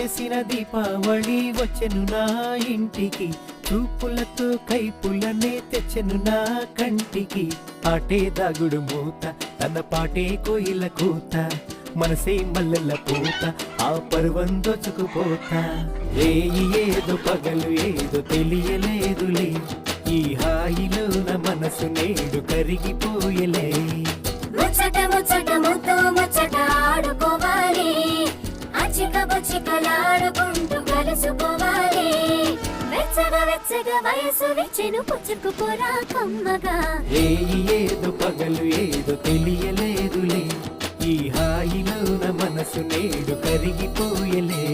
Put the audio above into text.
వేసిన దీపావళి వచ్చెను నా ఇంటికి. చూపులతో కైపులనే తెచ్చెను నా కంటికి. పాటే దాగుడు మూత తన పాటే కోయిల కూత. మనసే మల్లెల పూత ఆ పర్వం దోచుకుపోతా. రేయి ఏదో పగలు ఏదో తెలియలేదులే. ఈ హాయిలో నా మనసు నేడు కరిగిపోయలే. పచ్చగా వెచ్చగా వయసు విచ్చెను పుచ్చుకుపోరా కమ్మగా. రేయి ఏదో పగలు ఏదో తెలియలేదులే. ఈ హాయిలో మనసు నేడు కరిగిపోయలే.